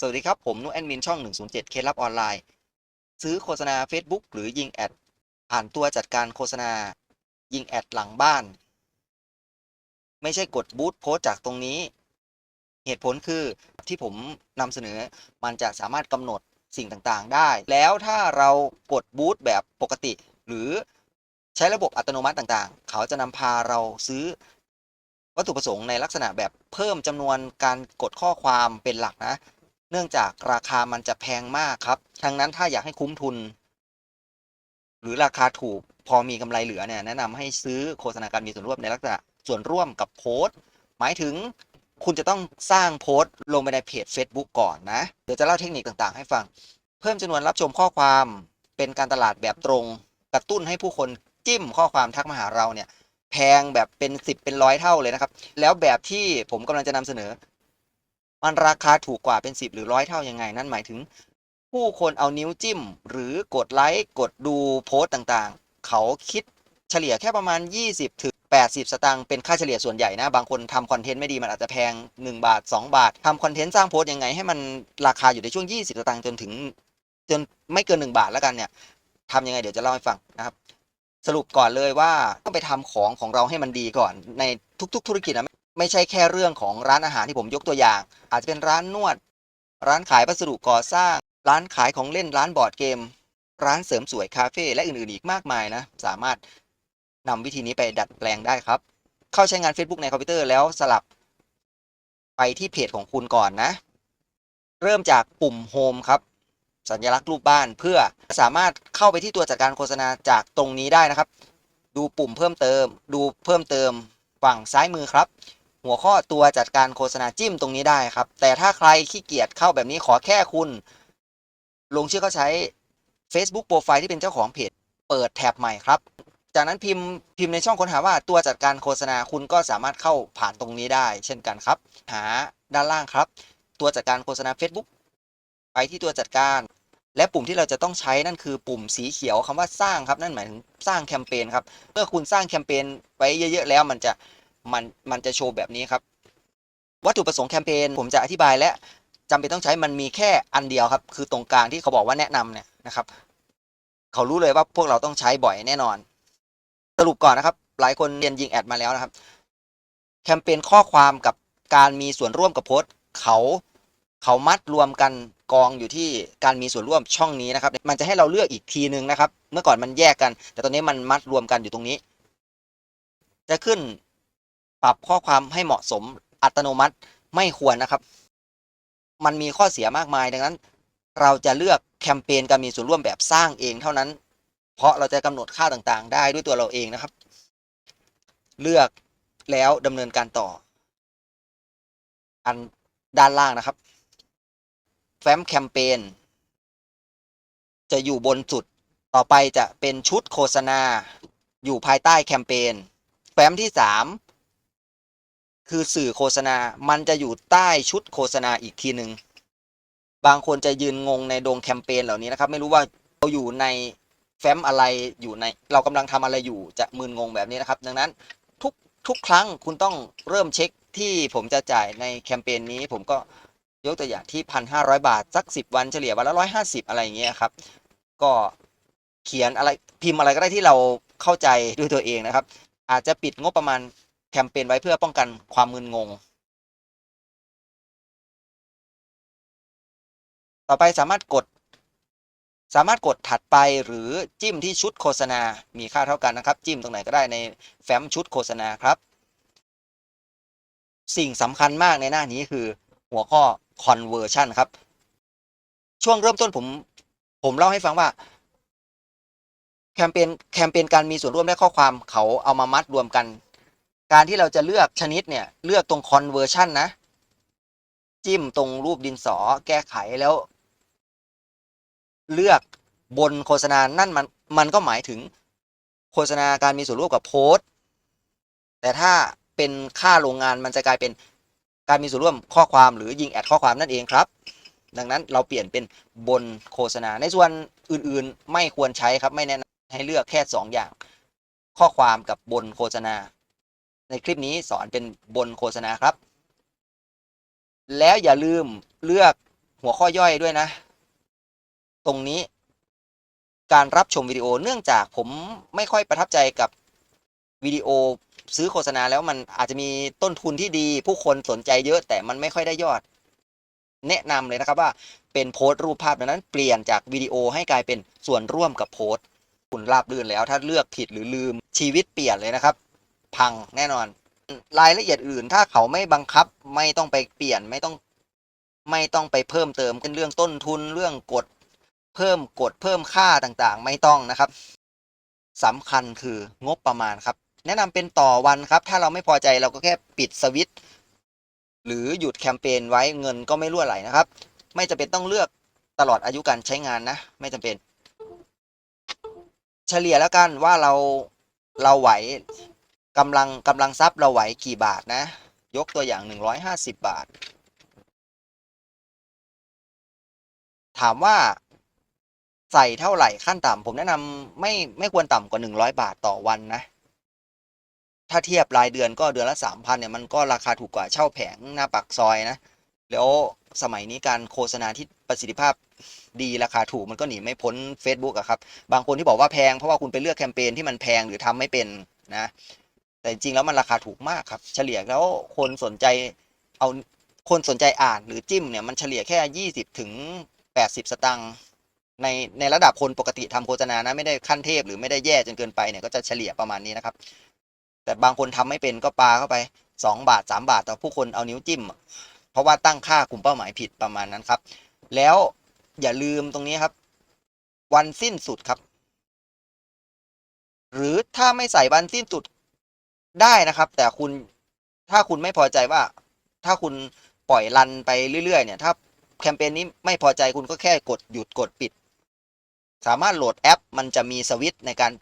สวัสดีครับ ผมนุแอดมินช่อง 107 เคล็ดลับออนไลน์ ซื้อโฆษณา Facebook หรือยิงแอด ผ่านตัวจัดการโฆษณา ยิงแอดหลังบ้าน ไม่ใช่กดบูตโพสจากตรงนี้ เหตุผลคือที่ผมนำเสนอมันจะสามารถกำหนดสิ่งต่างๆ ได้ แล้วถ้าเรากดบูตแบบปกติ หรือใช้ระบบอัตโนมัติต่างๆ เขาจะนำพาเราซื้อวัตถุประสงค์ในลักษณะแบบเพิ่มจำนวนการกดข้อความเป็นหลักนะ เนื่องจากราคามันจะแพงมากครับดังนั้นถ้าอยากให้คุ้มทุน หรือราคาถูกพอมีกำไรเหลือเนี่ยแนะนำให้ซื้อโฆษณาการมีส่วนร่วมในลักษณะส่วนร่วมกับโพสต์ หมายถึงคุณจะต้องสร้างโพสต์ ลงไปในเพจ Facebook ก่อนนะ เดี๋ยวจะเล่าเทคนิคต่างๆ ให้ฟัง เพิ่มจำนวนรับชมข้อความเป็นการตลาดแบบตรง กระตุ้นให้ผู้คนจิ้มข้อความทักมาหาเราเนี่ยแพงแบบเป็นสิบเป็นร้อยเท่าเลยนะครับ แล้วแบบที่ผมกำลังจะนำเสนอ มันราคาถูกกว่าเป็นสิบหรือร้อยเท่ายังไง นั่นหมายถึง ผู้คนเอานิ้วจิ้ม หรือกดไลค์กดดูโพสต์ต่างๆ เขาคิดเฉลี่ยแค่ประมาณ 20 ถึง 80 สตางค์เป็นค่าเฉลี่ยส่วนใหญ่นะ บางคนทำคอนเทนต์ไม่ดีมันอาจจะแพง 1 บาท 2 บาททำคอนเทนต์สร้างโพสต์ยังไงให้มันราคาอยู่ในช่วง 20 สตางค์จนถึงจนไม่เกิน 1 บาทแล้วกันเนี่ยทำยังไงเดี๋ยวจะเล่าให้ฟังนะครับ สรุปก่อนเลยว่าต้องไปทำของของเราให้มันดีก่อนในทุก ๆ ธุรกิจนะ ไม่ใช่แค่เรื่องของร้านอาหารที่ผมยกตัวอย่าง อาจจะเป็นร้านนวด ร้านขายวัสดุก่อสร้าง ร้านขายของเล่นร้านบอร์ดเกม ร้านเสริมสวยคาเฟ่และอื่นๆอีกมากมายนะ สามารถนำวิธีนี้ไปดัดแปลงได้ครับ เข้าใช้งาน Facebook ในคอมพิวเตอร์แล้วสลับไปที่เพจของคุณก่อนนะ เริ่มจากปุ่มโฮมครับ สัญลักษณ์รูปบ้านเพื่อสามารถเข้าไปที่ตัวจัดการโฆษณาจากตรงนี้ได้นะครับ ดูปุ่มเพิ่มเติม ดูเพิ่มเติมฝั่งซ้ายมือครับ หัวข้อตัวจัดการโฆษณาจิ้มตรงนี้ได้ครับ แต่ถ้าใครขี้เกียจเข้าแบบนี้ขอแค่คุณ ลงชื่อเขาใช้ Facebook โปรไฟล์ที่เป็นเจ้าของเพจเปิดแท็บใหม่ครับ จากนั้นพิมพ์พิมพ์ในช่องค้นหาว่าตัวจัดการโฆษณาคุณก็สามารถเข้าผ่านตรงนี้ได้ เช่นกันครับ หาด้านล่างครับ ตัวจัดการโฆษณา Facebook ไปที่ตัวจัดการ และปุ่มที่เราจะต้องใช้นั่นคือปุ่มสีเขียวคำว่าสร้างครับ นั่นหมายถึงสร้างแคมเปญครับเมื่อคุณสร้างแคมเปญไว้เยอะ ๆ แล้วมันจะ มันมันจะโชว์แบบนี้ครับ วัตถุประสงค์แคมเปญผมจะอธิบายและจำเป็นต้องใช้มันมีแค่อันเดียวครับ คือตรงกลางที่เขาบอกว่าแนะนำเนี่ยนะครับ เขารู้เลยว่าพวกเราต้องใช้บ่อยแน่นอน สรุปก่อนนะครับ หลายคนเรียนยิงแอดมาแล้วนะครับ แคมเปญข้อความกับการมีส่วนร่วมกับโพสต์เขาเขามัดรวมกันกองอยู่ที่การมีส่วนร่วมช่องนี้นะครับ มันจะให้เราเลือกอีกทีนึงนะครับ เมื่อก่อนมันแยกกัน แต่ตอนนี้มันมัดรวมกันอยู่ตรงนี้ จะขึ้น ปรับข้อความให้เหมาะสมอัตโนมัติไม่ควรนะครับ มันมีข้อเสียมากมายดังนั้น เราจะเลือกแคมเปญการมีส่วนร่วมแบบสร้างเองเท่านั้น เพราะเราจะกำหนดค่าต่างๆ ได้ด้วยตัวเราเองนะครับ เลือกแล้วดำเนินการต่อ อันด้านล่างนะครับ แฟ้มแคมเปญจะอยู่บนสุดต่อไปจะเป็นชุดโฆษณา อยู่ภายใต้แคมเปญแฟ้มที่สาม คือสื่อโฆษณา มันจะอยู่ใต้ชุดโฆษณาอีกทีหนึ่งบางคนจะยืนงงในดงแคมเปญเหล่านี้นะครับ ไม่รู้ว่าเราอยู่ในแฟ้มอะไรอยู่ใน เรากำลังทำอะไรอยู่จะมึนงงแบบนี้นะครับ ดังนั้นทุกทุกครั้งคุณต้องเริ่มเช็คที่ผมจะจ่ายในแคมเปญนี้ ผมก็ยกตัวอย่างที่พันห้าร้อยบาท สักสิบวันเฉลี่ยวันละร้อยห้าสิบอะไรอย่างเงี้ยครับ ก็เขียนอะไรพิมพ์อะไรก็ได้ที่เราเข้าใจด้วยตัวเองนะครับ อาจจะปิดงบประมาณ แคมเปญไว้เพื่อป้องกันความมึนงง ต่อไปสามารถกด สามารถกดถัดไปหรือจิ้มที่ชุดโฆษณา มีค่าเท่ากันนะครับ จิ้มตรงไหนก็ได้ในแฟ้มชุดโฆษณาครับ สิ่งสำคัญมากในหน้านี้คือหัวข้อ conversion ครับ ช่วงเริ่มต้นผม ผมเล่าให้ฟังว่าแคมเปญแคมเปญการมีส่วนร่วมและข้อความเขาเอามามัดรวมกัน การที่เราจะเลือกชนิดเนี่ย เลือกตรง conversion นะ จิ้มตรงรูปดินสอแก้ไขแล้ว เลือกบนโฆษณา นั่นมันมันก็หมายถึงโฆษณาการมีส่วนร่วมกับโพสต์ แต่ถ้าเป็นค่าโรงงานมันจะกลายเป็นการมีส่วนร่วมข้อความหรือยิงแอดข้อความนั่นเองครับ ดังนั้นเราเปลี่ยนเป็นบนโฆษณา ในส่วนอื่นๆไม่ควรใช้ครับไม่แนะนำให้เลือกแค่ 2 อย่าง ข้อความกับบนโฆษณา ในคลิปนี้สอนเป็นบนโฆษณาครับ แล้วอย่าลืมเลือกหัวข้อย่อยด้วยนะ ตรงนี้การรับชมวิดีโอเนื่องจากผมไม่ค่อยประทับใจกับวิดีโอซื้อโฆษณาแล้วมันอาจจะมีต้นทุนที่ดี ผู้คนสนใจเยอะแต่มันไม่ค่อยได้ยอด แนะนำเลยนะครับว่าเป็นโพสต์รูปภาพดังนั้น เปลี่ยนจากวิดีโอให้กลายเป็นส่วนร่วมกับโพสต์ คุณราบรื่นแล้วถ้าเลือกผิดหรือลืมชีวิตเปลี่ยนเลยนะครับ พังแน่นอน รายละเอียดอื่น ถ้าเขาไม่บังคับไม่ต้องไปเปลี่ยนไม่ต้องไม่ต้องไปเพิ่มเติมกันเรื่องต้นทุนเรื่องกฎเพิ่มกฎเพิ่มค่าต่างๆ ไม่ต้องนะครับสำคัญคืองบประมาณครับ แนะนำเป็นต่อวันครับ ถ้าเราไม่พอใจเราก็แค่ปิดสวิตช์หรือหยุดแคมเปญไว้เงินก็ไม่รั่วไหลนะครับ ไม่จำเป็นต้องเลือกตลอดอายุการใช้งานนะ ไม่จำเป็น เฉลี่ยแล้วกันว่าเราเราไหว กำลังกำลังทรัพย์เราไหวกี่บาทนะ ยกตัวอย่างหนึ่งร้อยห้าสิบบาท ถามว่าใส่เท่าไหร่ขั้นต่ำผมแนะนำไม่ไม่ควรต่ำกว่าหนึ่งร้อยบาทต่อวันนะ ถ้าเทียบรายเดือนก็เดือนละสามพันเนี่ยมันก็ราคาถูกกว่าเช่าแผงหน้าปักซอยนะ แล้วสมัยนี้การโฆษณาที่ประสิทธิภาพดีราคาถูกมันก็หนีไม่พ้น Facebook อะครับ บางคนที่บอกว่าแพงเพราะว่าคุณไปเลือกแคมเปญที่มันแพงหรือทำไม่เป็นนะ แต่จริงแล้วมันราคาถูกมากครับ เฉลี่ยแล้วคนสนใจเอาคนสนใจอ่านหรือจิ้มเนี่ยมันเฉลี่ยแค่ยี่สิบถึงแปดสิบสตังค์ในในระดับคนปกติทำโฆษณานะไม่ได้ขั้นเทพหรือไม่ได้แย่จนเกินไปเนี่ยก็จะเฉลี่ยประมาณนี้นะครับ แต่บางคนทำไม่เป็นก็ปาเข้าไปสองบาทสามบาทแต่ผู้คนเอานิ้วจิ้ม เพราะว่าตั้งค่ากลุ่มเป้าหมายผิดประมาณนั้นครับ แล้วอย่าลืมตรงนี้ครับ วันสิ้นสุดครับ หรือถ้าไม่ใส่วันสิ้นสุด ได้นะครับ แต่คุณถ้าคุณไม่พอใจว่า ถ้าคุณปล่อยรันไปเรื่อยๆ เนี่ย ถ้าแคมเปญนี้ไม่พอใจคุณก็แค่กดหยุดกดปิด สามารถโหลดแอป มันจะมีสวิตช์ในการ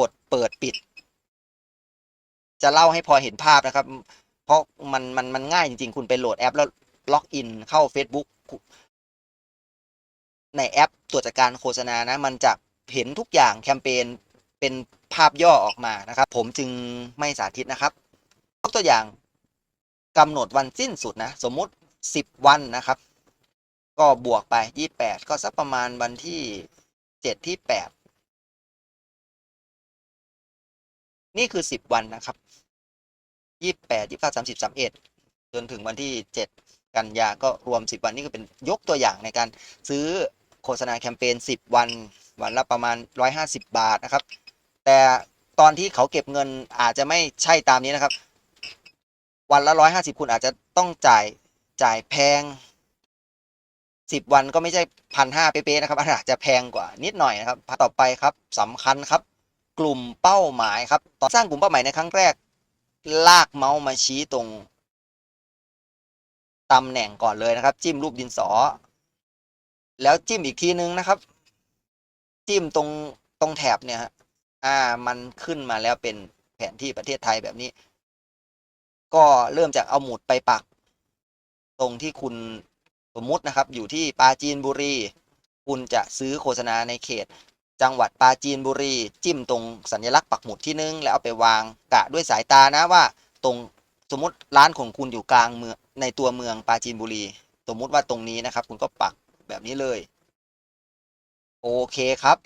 กดเปิดปิด จะเล่าให้พอเห็นภาพนะครับ เพราะมันมันมันง่ายจริงๆ คุณไปโหลดแอป แล้วล็อกอินเข้า Facebook ในแอปตรวจจัดการโฆษณานะ มันจะเห็นทุกอย่างแคมเปญเป็น ภาพย่อออกมานะครับ ผมจึงไม่สาธิตนะครับยกตัวอย่างกำหนดวันสิ้นสุดนะ สมมุติ 10 วันนะครับ ก็บวกไป 28 ก็สักประมาณวันที่ 7 ที่ 8 นี่คือ 10 วันนะครับ 28 29 30 31 จนถึงวันที่ 7 กันยาก็รวม 10 วันนี่ก็เป็นยกตัวอย่างในการซื้อโฆษณาแคมเปญ 10 วัน วันละประมาณ 150 บาทนะครับ แต่ตอนที่เขาเก็บเงินอาจจะไม่ใช่ตามนี้นะครับ วันละ150คุณอาจจะต้องจ่ายจ่ายแพง10วันก็ไม่ใช่พันห้าเป๊ะๆนะครับอาจจะแพงกว่านิดหน่อยนะครับต่อไปครับสำคัญครับ กลุ่มเป้าหมายครับตอนสร้างกลุ่มเป้าหมายในครั้งแรก ลากเมาส์มาชี้ตรงตำแหน่งก่อนเลยนะครับ จิ้มรูปดินสอ แล้วจิ้มอีกทีนึงนะครับ จิ้มตรงตรงแถบเนี่ยฮะ่ามันขึ้นมาแล้วเป็นแผนที่ประเทศไทยแบบนี้ ก็เริ่มจากเอาหมุดไปปัก ตรงที่คุณสมมุตินะครับ อยู่ที่ปาจีนบุรี คุณจะซื้อโฆษณาในเขต จังหวัดปาจีนบุรี จิ้มตรงสัญลักษณ์ปักหมุดที่นึง แล้วเอาไปวางกะด้วยสายตานะว่า ตรงสมมติร้านของคุณอยู่กลางเมืองในตัวเมืองปาจีนบุรี สมมุติว่าตรงนี้นะครับ คุณก็ปักแบบนี้เลย โอเคครับ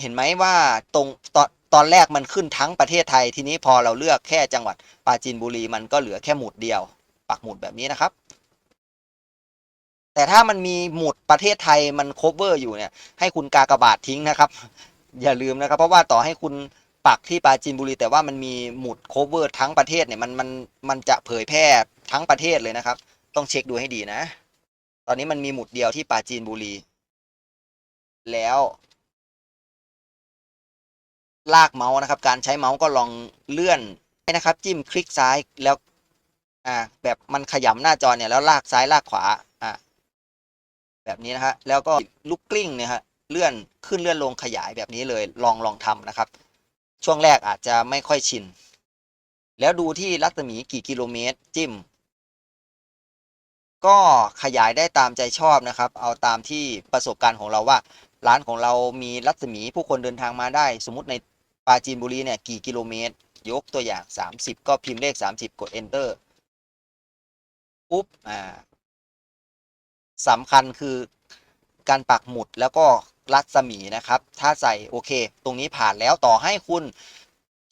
เห็นไหมว่าตรงตอนตอนแรกมันขึ้นทั้งประเทศไทยทีนี้พอเราเลือกแค่จังหวัดปราจีนบุรีมันก็เหลือแค่หมุดเดียว ปักหมุดแบบนี้นะครับ แต่ถ้ามันมีหมุดประเทศไทยมันโคเวอร์อยู่เนี่ยให้คุณกากบาททิ้งนะครับ อย่าลืมนะครับ เพราะว่าต่อให้คุณปักที่ปราจีนบุรี แต่ว่ามันมีหมุดโคเวอร์ทั้งประเทศเนี่ยมันมันมันจะเผยแพร่ทั้งประเทศเลยนะครับ ต้องเช็คดูให้ดีนะ ตอนนี้มันมีหมุดเดียวที่ปราจีนบุรี แล้ว ลากเมาส์นะครับ การใช้เมาส์ก็ลองเลื่อนนะครับ จิ้มคลิกซ้ายแล้วอ่าแบบมันขยำหน้าจอเนี่ยแล้วลากซ้ายลากขวาอ่าแบบนี้นะฮะแล้วก็ลูกกลิ้งเนี่ยฮะเลื่อนขึ้นเลื่อนลงขยายแบบนี้เลยลองลองทำนะครับ ช่วงแรกอาจจะไม่ค่อยชิน แล้วดูที่รัศมีกี่กิโลเมตรจิ้ม ก็ขยายได้ตามใจชอบนะครับ เอาตามที่ประสบการณ์ของเราว่า ร้านของเรามีรัศมีผู้คนเดินทางมาได้ สมมติใน ปราจีนบุรีเนี่ยกี่กิโลเมตร ยกตัวอย่าง 30 ก็พิมพ์เลข 30 กด enter ปุ๊บอ่าสำคัญคือการปักหมุดแล้วก็รัศมีนะครับ ถ้าใส่โอเค ตรงนี้ผ่านแล้วต่อให้คุณ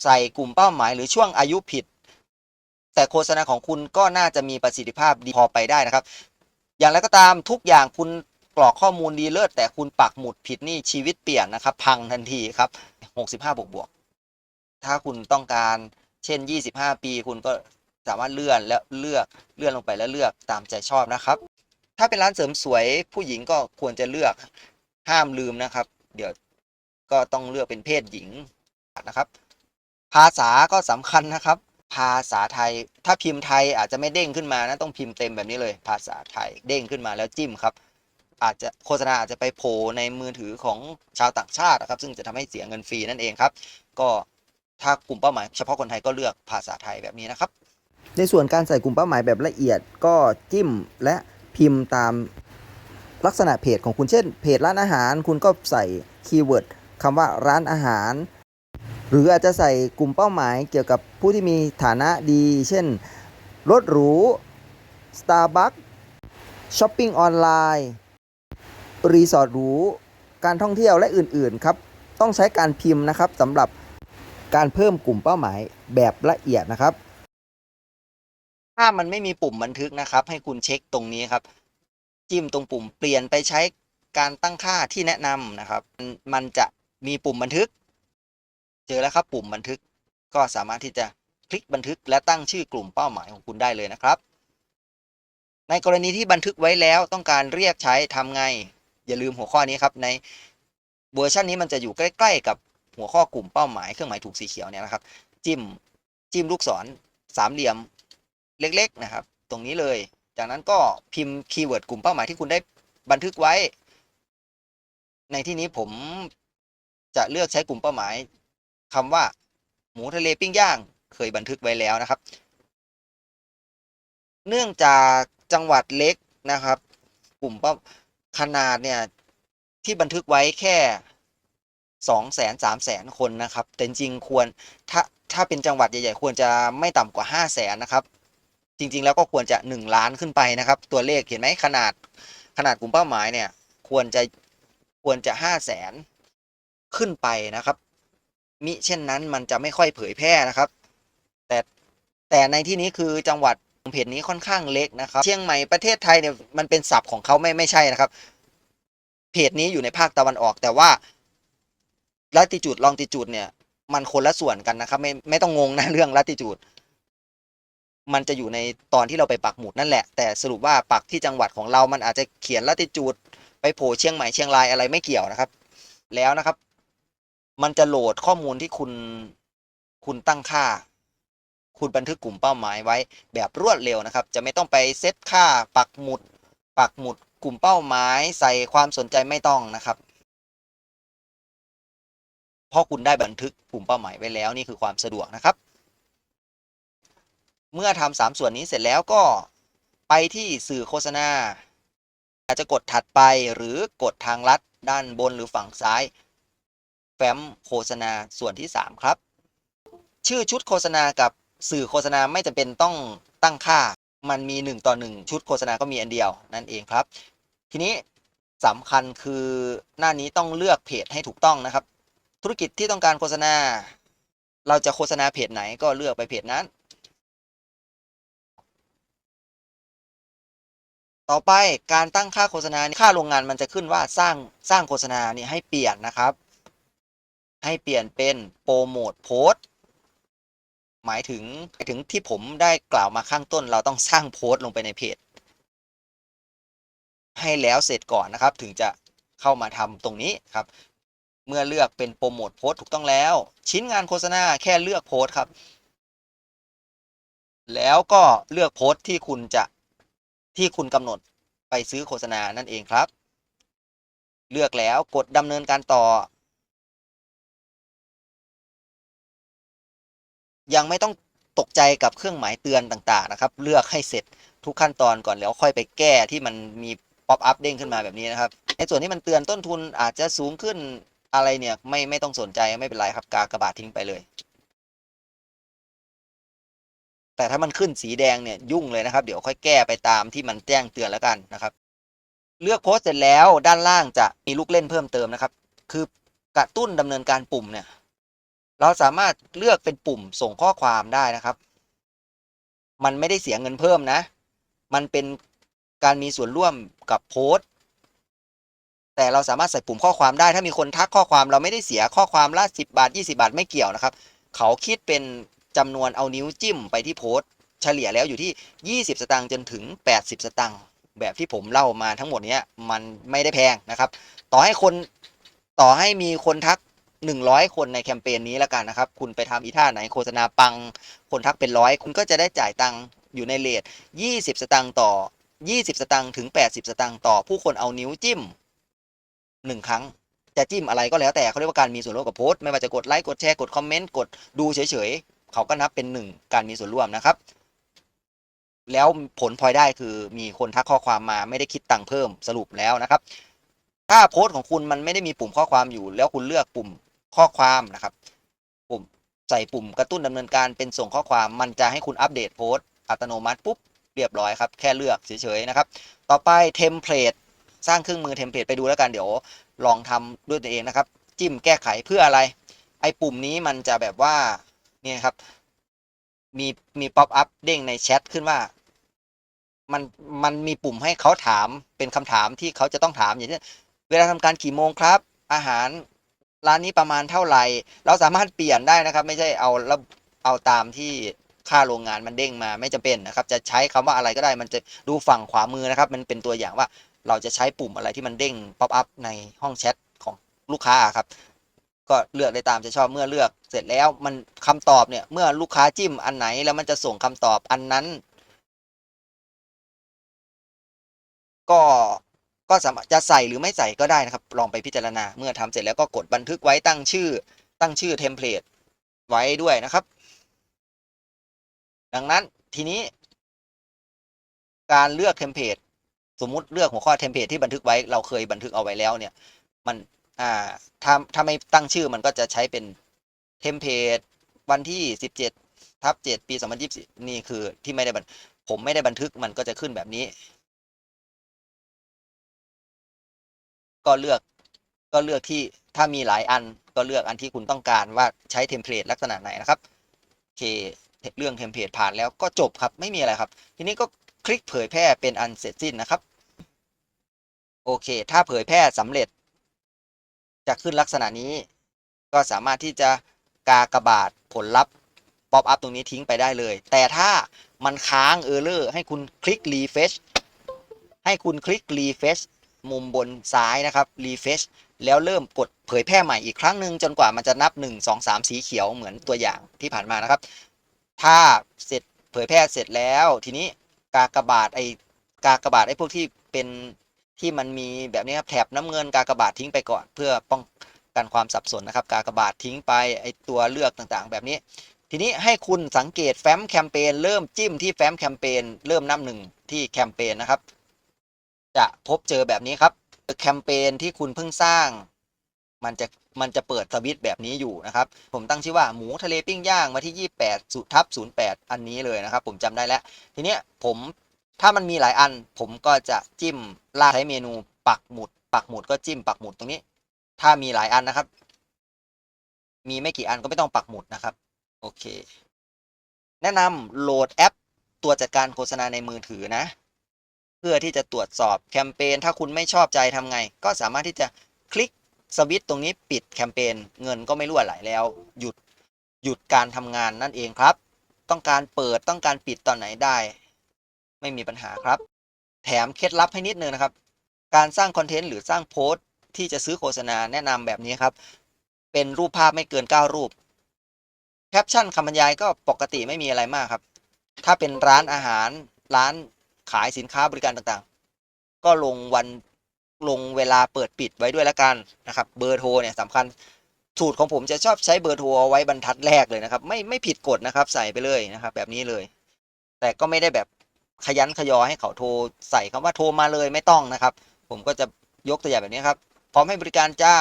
ใส่กลุ่มเป้าหมายหรือช่วงอายุผิด แต่โฆษณาของคุณก็น่าจะมีประสิทธิภาพดีพอไปได้นะครับ อย่างไรก็ตามทุกอย่างคุณกรอกข้อมูลดีเลิศแต่คุณปักหมุดผิดนี่ชีวิตเปลี่ยนนะครับ พังทันทีครับ 65 บวกบวก ถ้าคุณต้องการเช่น 25 ปีคุณก็สามารถเลื่อนแล้วเลือกเลื่อนลงไปแล้วเลือกตามใจชอบนะครับ ถ้าเป็นร้านเสริมสวยผู้หญิงก็ควรจะเลือกห้ามลืมนะครับ เดี๋ยวก็ต้องเลือกเป็นเพศหญิงนะครับ ภาษาก็สำคัญนะครับ ภาษาไทย ถ้าพิมพ์ไทยอาจจะไม่เด้งขึ้นมานะต้องพิมพ์เต็มแบบนี้เลย ภาษาไทยเด้งขึ้นมาแล้วจิ้มครับ อาจจะโฆษณาอาจจะไปโผล่ในมือถือของชาวต่างชาตินะครับ ซึ่งจะทำให้เสียเงินฟรีนั่นเองครับ ก็ถ้ากลุ่มเป้าหมายเฉพาะคนไทยก็เลือกภาษาไทยแบบนี้นะครับ ในส่วนการใส่กลุ่มเป้าหมายแบบละเอียดก็จิ้มและพิมพ์ตามลักษณะเพจของคุณเช่น เพจร้านอาหาร คุณก็ใส่คีย์เวิร์ดคำว่าร้านอาหาร หรืออาจจะใส่กลุ่มเป้าหมายเกี่ยวกับผู้ที่มีฐานะดี เช่นรถหรู Starbucks ช้อปปิ้งออนไลน์ รีสอร์ทหรูการท่องเที่ยวและอื่นๆครับต้องใช้การพิมพ์นะครับสำหรับการเพิ่มกลุ่มเป้าหมายแบบละเอียดนะครับ ถ้ามันไม่มีปุ่มบันทึกนะครับ ให้คุณเช็คตรงนี้ครับ จิ้มตรงปุ่มเปลี่ยนไปใช้การตั้งค่าที่แนะนำนะครับ มันจะมีปุ่มบันทึก เจอแล้วครับปุ่มบันทึกก็สามารถที่จะคลิกบันทึกและตั้งชื่อกลุ่มเป้าหมายของคุณได้เลยนะครับ ในกรณีที่บันทึกไว้แล้วต้องการเรียกใช้ทำไง อย่าลืมหัวข้อนี้ครับในเวอร์ชันนี้มันจะอยู่ใกล้ ๆ กับหัวข้อกลุ่มเป้าหมายเครื่องหมายถูกสีเขียวเนี่ยนะครับ จิ้มจิ้มลูกศรสามเหลี่ยมเล็กๆนะครับ ตรงนี้เลย จากนั้นก็พิมพ์คีย์เวิร์ดกลุ่มเป้าหมายที่คุณได้บันทึกไว้ ในที่นี้ผมจะเลือกใช้กลุ่มเป้าหมายคำว่าหมูทะเลปิ้งย่างเคยบันทึกไว้แล้วนะครับ เนื่องจากจังหวัดเล็กนะครับ กลุ่มเป้า ขนาดเนี่ยที่บันทึกไว้แค่สองแสนสามแสนคนนะครับ แต่จริงควรถ้าถ้าเป็นจังหวัดใหญ่ ๆ ควรจะไม่ต่ำกว่าห้าแสนนะครับ จริง ๆ แล้วก็ควรจะ1ล้านขึ้นไปนะครับ ตัวเลขเห็นไหมขนาดขนาดกลุ่มเป้าหมายเนี่ย ควรจะควรจะ5 0 0แสนขึ้นไปนะครับ มิเช่นนั้นมันจะไม่ค่อยเผยแพร่นะครับ แต่แต่ในที่นี้คือจังหวัด เพจนี้ค่อนข้างเล็กนะครับเชียงใหม่ประเทศไทยเนี่ยมันเป็นศัพท์ของเขาไม่ไม่ใช่นะครับ เพจนี้อยู่ในภาคตะวันออก แต่ว่าลัติจูดลองติจูดเนี่ย มันคนละส่วนกันนะครับ ไม่ไม่ต้องงงนะเรื่องลัติจูดมันจะอยู่ในตอนที่เราไปปักหมุดนั่นแหละ แต่สรุปว่าปักที่จังหวัดของเรา มันอาจจะเขียนลัติจูดไปโผล่เชียงใหม่เชียงรายอะไรไม่เกี่ยวนะครับ แล้วนะครับ มันจะโหลดข้อมูลที่คุณคุณตั้งค่า คุณบันทึกกลุ่มเป้าหมายไว้แบบรวดเร็วนะครับ จะไม่ต้องไปเซตค่าปักหมุด ปักหมุดกลุ่มเป้าหมาย ใส่ความสนใจไม่ต้องนะครับเพราะคุณได้บันทึกกลุ่มเป้าหมายไว้แล้วนี่คือความสะดวกนะครับ เมื่อทำสามส่วนนี้เสร็จแล้วก็ไปที่สื่อโฆษณา อาจจะกดถัดไปหรือกดทางลัดด้านบนหรือฝั่งซ้าย แฟ้มโฆษณาส่วนที่ 3 ครับ ชื่อชุดโฆษณากับ สื่อโฆษณาไม่จำเป็นต้องตั้งค่า มันมี 1 ต่อ 1 ชุดโฆษณาก็มีอันเดียวนั่นเองครับ ทีนี้สำคัญคือหน้านี้ต้องเลือกเพจให้ถูกต้องนะครับ ธุรกิจที่ต้องการโฆษณา เราจะโฆษณาเพจไหนก็เลือกไปเพจนั้น ต่อไปการตั้งค่าโฆษณาค่าโรงงานมันจะขึ้นว่าสร้างสร้างโฆษณานี่ให้เปลี่ยนนะครับ ให้เปลี่ยนเป็นโปรโมทโพสต์ หมายถึงหมายถึงที่ผมได้กล่าวมาข้างต้น เราต้องสร้างโพสต์ลงไปในเพจ ให้แล้วเสร็จก่อนนะครับ ถึงจะเข้ามาทำตรงนี้ครับ เมื่อเลือกเป็นโปรโมทโพสต์ถูกต้องแล้ว ชิ้นงานโฆษณาแค่เลือกโพสต์ครับ แล้วก็เลือกโพสต์ที่คุณจะที่คุณกำหนดไปซื้อโฆษณานั่นเองครับ เลือกแล้วกดดำเนินการต่อ ยังไม่ต้องตกใจกับเครื่องหมายเตือนต่างๆนะครับ เลือกให้เสร็จทุกขั้นตอนก่อนแล้วค่อยไปแก้ที่มันมีป๊อปอัพเด้งขึ้นมาแบบนี้นะครับ ในส่วนที่มันเตือนต้นทุนอาจจะสูงขึ้นอะไรเนี่ยไม่ไม่ต้องสนใจไม่เป็นไรครับกากระบาดทิ้งไปเลย แต่ถ้ามันขึ้นสีแดงเนี่ยยุ่งเลยนะครับ เดี๋ยวค่อยแก้ไปตามที่มันแจ้งเตือนแล้วกันนะครับ เลือกโพสต์เสร็จแล้วด้านล่างจะมีลูกเล่นเพิ่มเติมนะครับ คือกระตุ้นดำเนินการปุ่มเนี่ย เราสามารถเลือกเป็นปุ่มส่งข้อความได้นะครับ มันไม่ได้เสียเงินเพิ่มนะ มันเป็นการมีส่วนร่วมกับโพสต์ แต่เราสามารถใส่ปุ่มข้อความได้ ถ้ามีคนทักข้อความเราไม่ได้เสียข้อความละสิบาท 20 บาทไม่เกี่ยวนะครับ เขาคิดเป็นจำนวนเอานิ้วจิ้มไปที่โพสต์ เฉลี่ยแล้วอยู่ที่ 20 สตางค์จนถึง 80 สตางค์แบบที่ผมเล่ามาทั้งหมดเนี้ยมันไม่ได้แพงนะครับ ต่อให้คนต่อให้มีคนทัก 100 คนในแคมเปญนี้แล้วกันนะครับ คุณไปทำอีท่าไหนโฆษณาปัง คนทักเป็นร้อย คุณก็จะได้จ่ายตังค์อยู่ในเลท20 สตางค์ต่อ 20 สตางค์ถึง 80 สตางค์ต่อผู้คนเอานิ้วจิ้ม 1 ครั้ง จะจิ้มอะไรก็แล้วแต่เขาเรียกว่าการมีส่วนร่วมกับโพสต์ไม่ว่าจะกดไลค์กดแชร์กดคอมเมนต์กดดูเฉยๆเขาก็นับเป็นหนึ่งการมีส่วนร่วมนะครับ แล้วผลพลอยได้คือมีคนทักข้อความมาไม่ได้คิดตังค์เพิ่มสรุปแล้วนะครับถ้าโพสต์ของคุณมันไม่ได้มีปุ่มข้อความอยู่ แล้วคุณเลือกปุ่ม ข้อความนะครับปุ่มใส่ปุ่มกระตุ้นดำเนินการเป็นส่งข้อความมันจะให้คุณอัปเดตโพสต์อัตโนมัติปุ๊บเรียบร้อยครับ แค่เลือกเฉยๆนะครับ ต่อไปเทมเพลตสร้างเครื่องมือเทมเพลตไปดูแล้วกันเดี๋ยวลองทำด้วยตัวเองนะครับ จิ้มแก้ไขเพื่ออะไร ไอ้ปุ่มนี้มันจะแบบว่าเนี่ยครับ มีมีป๊อปอัพเด้งในแชทขึ้นว่ามันมันมีปุ่มให้เขาถามเป็นคำถามที่เขาจะต้องถามอย่างเช่นเวลาทำการกี่โมงครับ อาหาร ร้านนี้ประมาณเท่าไหร่ เราสามารถเปลี่ยนได้นะครับ ไม่ใช่เอาแล้วเอาตามที่ค่าโรงงานมันเด้งมาไม่จำเป็นนะครับ จะใช้คำว่าอะไรก็ได้มันจะดูฝั่งขวามือนะครับ มันเป็นตัวอย่างว่าเราจะใช้ปุ่มอะไรที่มันเด้งป๊อปอัพในห้องแชทของลูกค้าครับ ก็เลือกได้ตามจะชอบเมื่อเลือกเสร็จแล้วมันคำตอบเนี่ยเมื่อลูกค้าจิ้มอันไหนแล้วมันจะส่งคำตอบอันนั้น ก็ ก็สามารถจะใส่หรือไม่ใส่ก็ได้นะครับ ลองไปพิจารณา เมื่อทำเสร็จแล้วก็กดบันทึกไว้ตั้งชื่อ ตั้งชื่อเทมเพลตไว้ด้วยนะครับ ดังนั้นทีนี้ การเลือกเทมเพลตสมมุติเลือกหัวข้อเทมเพลตที่บันทึกไว้เราเคยบันทึกเอาไว้แล้วเนี่ย มันอ่าถ้าถ้าไม่ตั้งชื่อมันก็จะใช้เป็นเทมเพลตวันที่สิบเจ็ดทับเจ็ดปีสองพันยี่สิบนี่คือที่ไม่ได้บันผมไม่ได้บันทึกมันก็จะขึ้นแบบนี้ ก็เลือกก็เลือกที่ถ้ามีหลายอันก็เลือกอันที่คุณต้องการว่าใช้เทมเพลตลักษณะไหนนะครับโอเคเรื่องเทมเพลตผ่านแล้วก็จบครับไม่มีอะไรครับ ทีนี้ก็คลิกเผยแพร่เป็นอันเสร็จสิ้นนะครับ โอเค ถ้าเผยแพร่สำเร็จ จะขึ้นลักษณะนี้ ก็สามารถที่จะกากระบาทผลลัพธ์ป๊อปอัพตรงนี้ทิ้งไปได้เลย แต่ถ้ามันค้างเออร์เลอร์ให้คุณคลิกรีเฟชให้คุณคลิกรีเฟช มุมบนซ้ายนะครับ refresh แล้วเริ่มกดเผยแพร่ใหม่อีกครั้งหนึ่งจนกว่ามันจะนับ 1 2 3 สีเขียวเหมือนตัวอย่างที่ผ่านมานะครับ ถ้าเสร็จเผยแพร่เสร็จแล้ว ทีนี้กากบาทไอกากบาทไอพวกที่เป็นที่มันมีแบบนี้ครับแถบน้ำเงินกากบาททิ้งไปก่อน เพื่อป้องกันความสับสนนะครับ กากบาททิ้งไปไอตัวเลือกต่างๆ แบบนี้ ทีนี้ให้คุณสังเกตแฟ้มแคมเปญเริ่มจิ้มที่แฟ้มแคมเปญเริ่มนับหนึ่งที่แคมเปญนะครับ จะพบเจอแบบนี้ครับแคมเปญที่คุณเพิ่งสร้าง มันจะมันจะเปิดสวิตช์แบบนี้อยู่นะครับ ผมตั้งชื่อว่าหมูทะเลปิ้งย่างมาที่ 28สุทับ08 อันนี้เลยนะครับ ผมจำได้แล้ว ทีเนี้ยผมถ้ามันมีหลายอัน ผมก็จะจิ้มลากใช้เมนูปักหมุด ปักหมุดก็จิ้มปักหมุดตรงนี้ ถ้ามีหลายอันนะครับ มีไม่กี่อันก็ไม่ต้องปักหมุดนะครับ โอเค แนะนำโหลดแอปตัวจัดการโฆษณาในมือถือนะ พื่อที่จะตรวจสอบแคมเปญถ้าคุณไม่ชอบใจทำไง ก็สามารถที่จะคลิกสวิตช์ตรงนี้ปิดแคมเปญเงินก็ไม่รั่วไหลแล้ว หยุดหยุดการทำงานนั่นเองครับ ต้องการเปิดต้องการปิดตอนไหนได้ ไม่มีปัญหาครับ แถมเคล็ดลับให้นิดนึงนะครับ การสร้างคอนเทนต์หรือสร้างโพสต์ที่จะซื้อโฆษณาแนะนำแบบนี้ครับ เป็นรูปภาพไม่เกิน 9 รูปแคปชั่นคำบรรยายก็ปกติไม่มีอะไรมากครับ ถ้าเป็นร้านอาหารร้าน ขายสินค้าบริการต่างๆ ก็ลงวันลงเวลาเปิดปิดไว้ด้วยแล้วกันนะครับ เบอร์โทรเนี่ยสำคัญสูตรของผมจะชอบใช้เบอร์โทรเอาไว้บรรทัดแรกเลยนะครับ ไม่ไม่ผิดกฎนะครับใส่ไปเลยนะครับ แบบนี้เลย แต่ก็ไม่ได้แบบขยันขยอให้เขาโทรใส่คำว่าโทรมาเลยไม่ต้องนะครับ ผมก็จะยกตัวอย่างแบบนี้ครับพร้อมให้บริการจ้า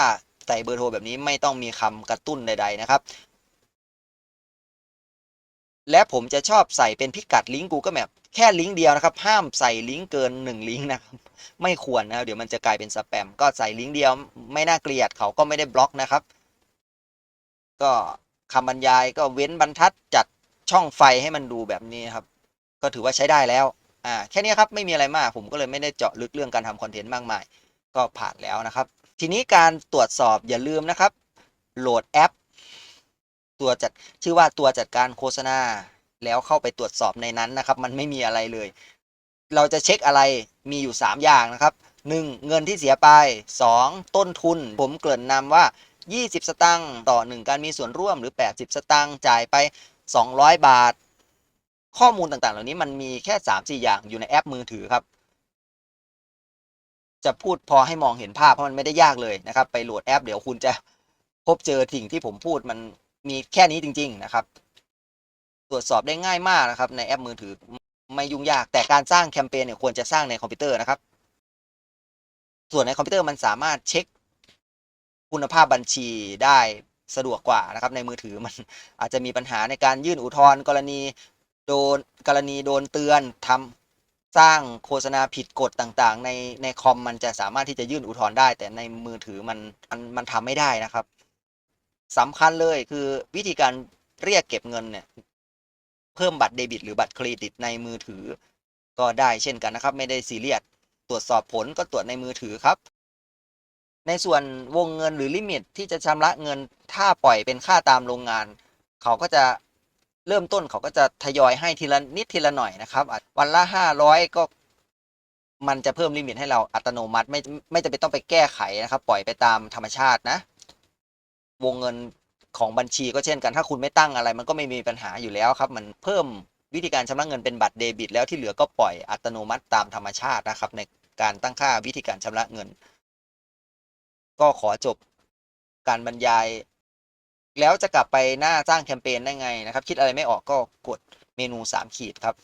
ใส่เบอร์โทรแบบนี้ไม่ต้องมีคำกระตุ้นใด ๆนะครับ และผมจะชอบใส่เป็นพิกัดลิงก์ Google Map แค่ลิงก์เดียวนะครับ ห้ามใส่ลิงก์เกิน 1 ลิงก์นะครับ ไม่ควรนะครับเดี๋ยวมันจะกลายเป็นสแปม ก็ใส่ลิงก์เดียวไม่น่าเกลียดเขาก็ไม่ได้บล็อกนะครับ ก็คำบรรยายก็เว้นบรรทัดจัดช่องไฟให้มันดูแบบนี้ครับ ก็ถือว่าใช้ได้แล้วอ่าแค่นี้ครับไม่มีอะไรมาก ผมก็เลยไม่ได้เจาะลึกเรื่องการทำคอนเทนต์มากมาย ก็ผ่านแล้วนะครับ ทีนี้การตรวจสอบอย่าลืมนะครับ โหลดแอป ตัวจัดชื่อว่าตัวจัดการโฆษณา แล้วเข้าไปตรวจสอบในนั้นนะครับ มันไม่มีอะไรเลย เราจะเช็คอะไรมีอยู่ 3 อย่างนะครับ 1. เงินที่เสียไป 2. ต้นทุน ผมเกริ่นนำว่า 20 สตังค์ต่อ 1 การมีส่วนร่วมหรือ 80 สตังค์จ่ายไป 200 บาท ข้อมูลต่างๆ เหล่านี้มันมีแค่ 3-4 อย่างอยู่ในแอปมือถือครับจะพูดพอให้มองเห็นภาพเพราะมันไม่ได้ยากเลยนะครับ ไปโหลดแอปเดี๋ยวคุณจะพบเจอสิ่งที่ผมพูดมัน มีแค่นี้จริง ๆ นะครับ ตรวจสอบได้ง่ายมากนะครับ ในแอปมือถือไม่ยุ่งยาก แต่การสร้างแคมเปญเนี่ยควรจะสร้างในคอมพิวเตอร์นะครับ ส่วนในคอมพิวเตอร์มันสามารถเช็คคุณภาพบัญชีได้สะดวกกว่านะครับ ในมือถือมันอาจจะมีปัญหาในการยื่นอุทธรณ์กรณีโดนกรณีโดนเตือนทำสร้างโฆษณาผิดกฎต่างๆ ในในคอมมันจะสามารถที่จะยื่นอุทธรณ์ได้ แต่ในมือถือมันมันมันทำไม่ได้นะครับ สำคัญเลยคือวิธีการเรียกเก็บเงินเนี่ยเพิ่มบัตรเดบิต หรือบัตรเครดิตในมือถือ ก็ได้เช่นกันนะครับ ไม่ได้ซีเรียสตรวจสอบผลก็ตรวจในมือถือครับ ในส่วนวงเงินหรือลิมิตที่จะชำระเงินถ้าปล่อยเป็นค่าตามโรงงาน เขาก็จะเริ่มต้นเขาก็จะทยอยให้ทีละนิดทีละหน่อยนะครับ วันละห้าร้อยก็มันจะเพิ่มลิมิตให้เราอัตโนมัติไม่ไม่จำเป็นต้องไปแก้ไขนะครับ ปล่อยไปตามธรรมชาตินะ วงเงินของบัญชีก็เช่นกันถ้าคุณไม่ตั้งอะไร มันก็ไม่มีปัญหาอยู่แล้วครับ มันเพิ่มวิธีการชำระเงินเป็นบัตรเดบิต แล้วที่เหลือก็ปล่อยอัตโนมัติตามธรรมชาตินะครับ ในการตั้งค่าวิธีการชำระเงิน ก็ขอจบการบรรยาย แล้วจะกลับไปหน้าสร้างแคมเปญได้ไงนะครับ คิดอะไรไม่ออกก็กดเมนูสามขีดครับ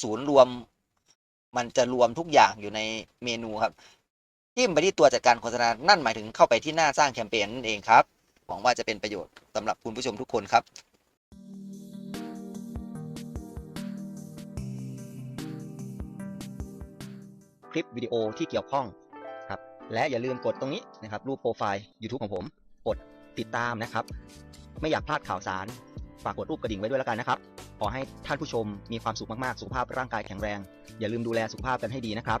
ศูนย์รวมมันจะรวมทุกอย่างอยู่ในเมนูครับ จิ้มไปที่ตัวจัดการโฆษณา นั่นหมายถึงเข้าไปที่หน้าสร้างแคมเปญนั่นเองครับหวังว่าจะเป็นประโยชน์สำหรับคุณผู้ชมทุกคนครับคลิปวิดีโอที่เกี่ยวข้องครับและอย่าลืมกดตรงนี้นะครับรูปโปรไฟล์ YouTube ของผม กดติดตามนะครับ ไม่อยากพลาดข่าวสาร ฝากกดรูปกระดิ่งไว้ด้วยแล้วกันนะครับ ขอให้ท่านผู้ชมมีความสุขมากๆ สุขภาพร่างกายแข็งแรง อย่าลืมดูแลสุขภาพกันให้ดีนะครับ